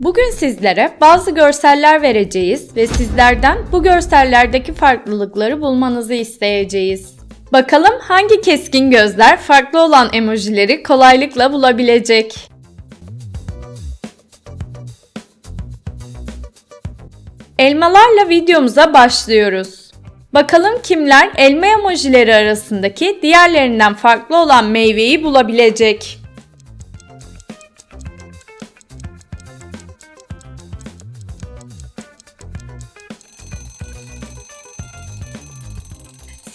Bugün sizlere bazı görseller vereceğiz ve sizlerden bu görsellerdeki farklılıkları bulmanızı isteyeceğiz. Bakalım hangi keskin gözler farklı olan emojileri kolaylıkla bulabilecek? Elmalarla videomuza başlıyoruz. Bakalım kimler elma emojileri arasındaki diğerlerinden farklı olan meyveyi bulabilecek?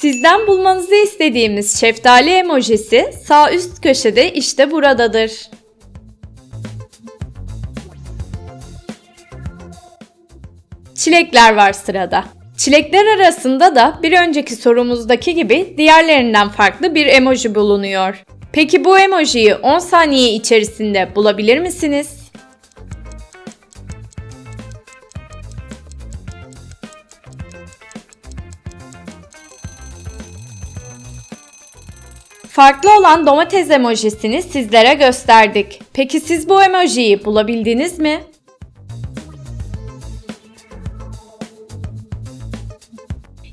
Sizden bulmanızı istediğimiz şeftali emojisi sağ üst köşede işte buradadır. Çilekler var sırada. Çilekler arasında da bir önceki sorumuzdaki gibi diğerlerinden farklı bir emoji bulunuyor. Peki bu emojiyi 10 saniye içerisinde bulabilir misiniz? Farklı olan domates emojisini sizlere gösterdik. Peki siz bu emojiyi bulabildiniz mi?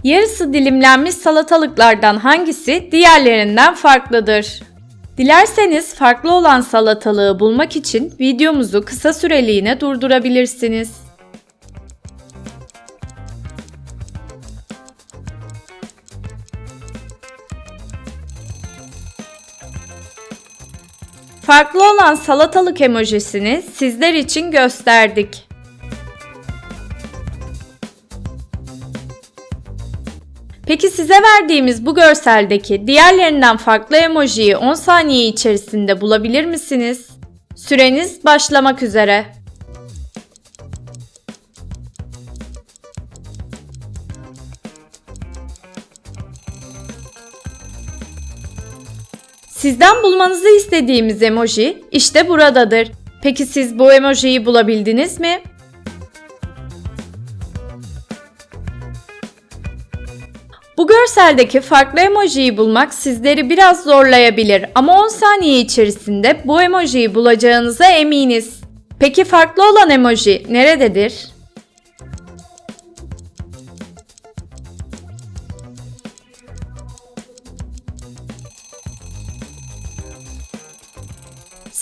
Yarısı dilimlenmiş salatalıklardan hangisi diğerlerinden farklıdır? Dilerseniz farklı olan salatalığı bulmak için videomuzu kısa süreliğine durdurabilirsiniz. Farklı olan salatalık emojisini sizler için gösterdik. Peki size verdiğimiz bu görseldeki diğerlerinden farklı emojiyi 10 saniye içerisinde bulabilir misiniz? Süreniz başlamak üzere. Sizden bulmanızı istediğimiz emoji işte buradadır. Peki siz bu emojiyi bulabildiniz mi? Bu görseldeki farklı emojiyi bulmak sizleri biraz zorlayabilir ama 10 saniye içerisinde bu emojiyi bulacağınıza eminiz. Peki farklı olan emoji nerededir?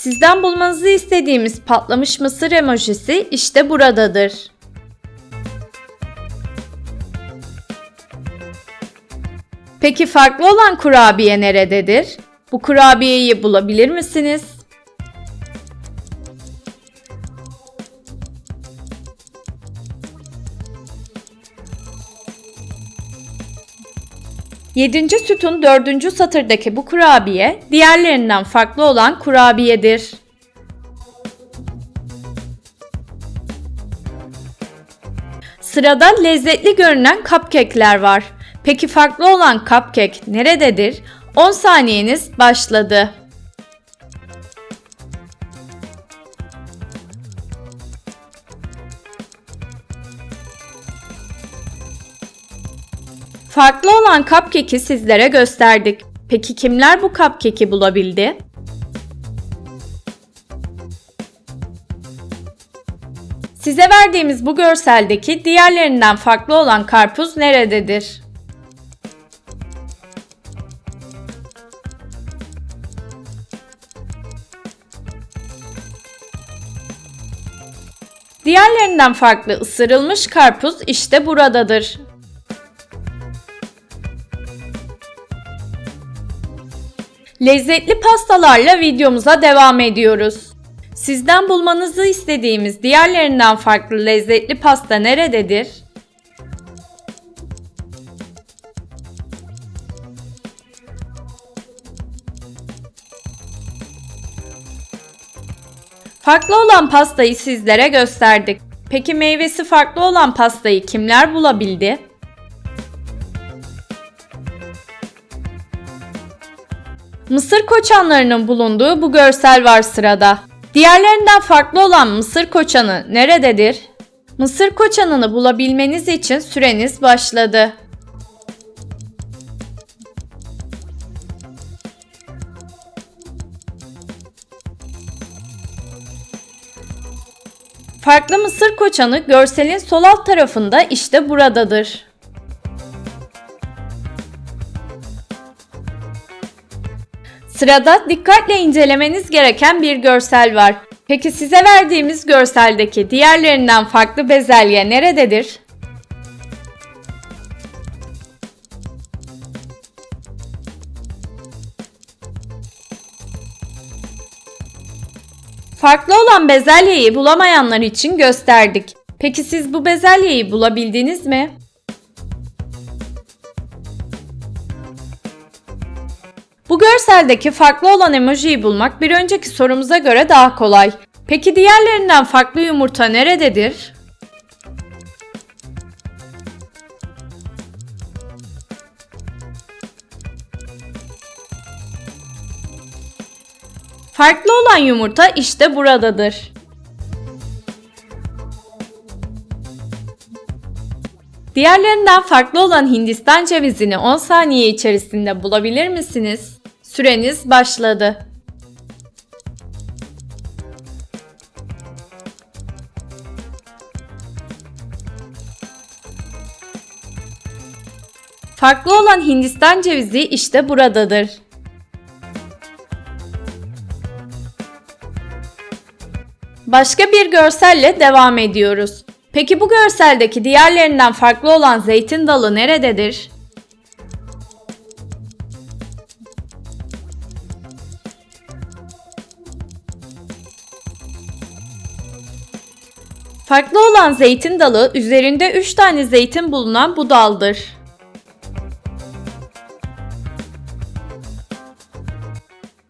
Sizden bulmanızı istediğimiz patlamış mısır emojisi işte buradadır. Peki farklı olan kurabiye nerededir? Bu kurabiyeyi bulabilir misiniz? Yedinci sütun dördüncü satırdaki bu kurabiye diğerlerinden farklı olan kurabiyedir. Sırada lezzetli görünen cupcake'ler var. Peki farklı olan cupcake nerededir? 10 saniyeniz başladı. Farklı olan cupcake'i sizlere gösterdik. Peki kimler bu cupcake'i bulabildi? Size verdiğimiz bu görseldeki diğerlerinden farklı olan karpuz nerededir? Diğerlerinden farklı ısırılmış karpuz işte buradadır. Lezzetli pastalarla videomuza devam ediyoruz. Sizden bulmanızı istediğimiz diğerlerinden farklı lezzetli pasta nerededir? Farklı olan pastayı sizlere gösterdik. Peki meyvesi farklı olan pastayı kimler bulabildi? Mısır koçanlarının bulunduğu bu görsel var sırada. Diğerlerinden farklı olan mısır koçanı nerededir? Mısır koçanını bulabilmeniz için süreniz başladı. Farklı mısır koçanı görselin sol alt tarafında işte buradadır. Sırada dikkatle incelemeniz gereken bir görsel var. Peki size verdiğimiz görseldeki diğerlerinden farklı bezelye nerededir? Farklı olan bezelyeyi bulamayanlar için gösterdik. Peki siz bu bezelyeyi bulabildiniz mi? Bu görseldeki farklı olan emojiyi bulmak bir önceki sorumuza göre daha kolay. Peki diğerlerinden farklı yumurta nerededir? Farklı olan yumurta işte buradadır. Diğerlerinden farklı olan Hindistan cevizini 10 saniye içerisinde bulabilir misiniz? Süreniz başladı. Farklı olan Hindistan cevizi işte buradadır. Başka bir görselle devam ediyoruz. Peki bu görseldeki diğerlerinden farklı olan zeytin dalı nerededir? Farklı olan zeytin dalı üzerinde 3 tane zeytin bulunan bu daldır.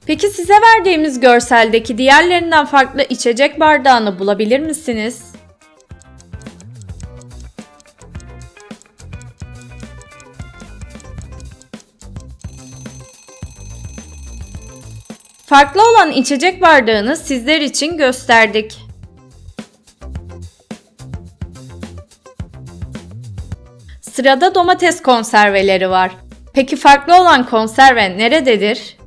Peki size verdiğimiz görseldeki diğerlerinden farklı içecek bardağını bulabilir misiniz? Farklı olan içecek bardağını sizler için gösterdik. Sırada domates konserveleri var. Peki farklı olan konserve nerededir?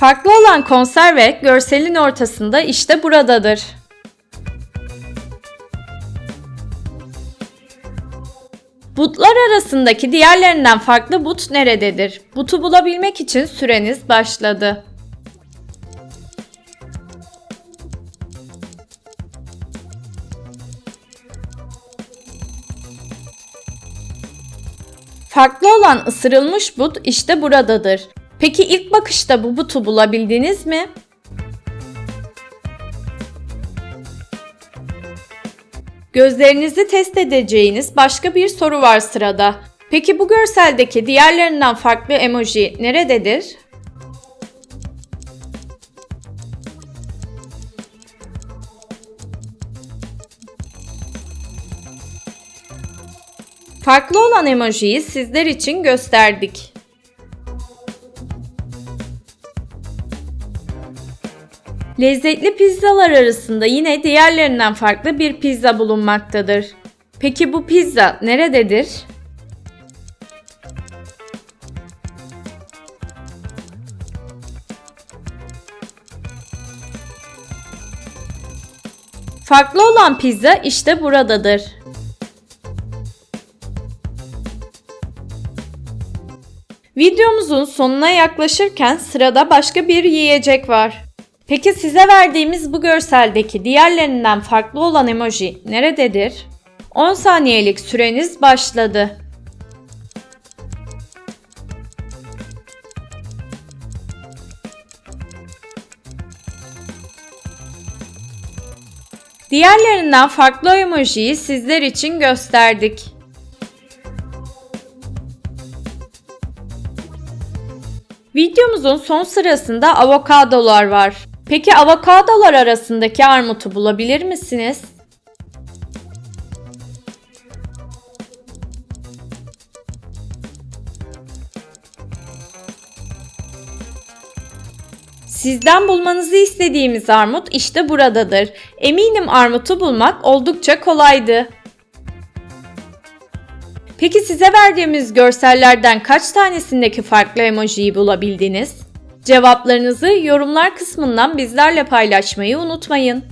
Farklı olan konserve görselin ortasında işte buradadır. Butlar arasındaki diğerlerinden farklı but nerededir? Butu bulabilmek için süreniz başladı. Farklı olan ısırılmış but işte buradadır. Peki ilk bakışta bu butu bulabildiniz mi? Gözlerinizi test edeceğiniz başka bir soru var sırada. Peki bu görseldeki diğerlerinden farklı emoji nerededir? Farklı olan emojiyi sizler için gösterdik. Lezzetli pizzalar arasında yine diğerlerinden farklı bir pizza bulunmaktadır. Peki bu pizza nerededir? Farklı olan pizza işte buradadır. Videomuzun sonuna yaklaşırken sırada başka bir yiyecek var. Peki size verdiğimiz bu görseldeki diğerlerinden farklı olan emoji nerededir? 10 saniyelik süreniz başladı. Diğerlerinden farklı emojiyi sizler için gösterdik. Videomuzun son sırasında avokadolar var. Peki avokadolar arasındaki armutu bulabilir misiniz? Sizden bulmanızı istediğimiz armut işte buradadır. Eminim armutu bulmak oldukça kolaydı. Peki size verdiğimiz görsellerden kaç tanesindeki farklı emojiyi bulabildiniz? Cevaplarınızı yorumlar kısmından bizlerle paylaşmayı unutmayın.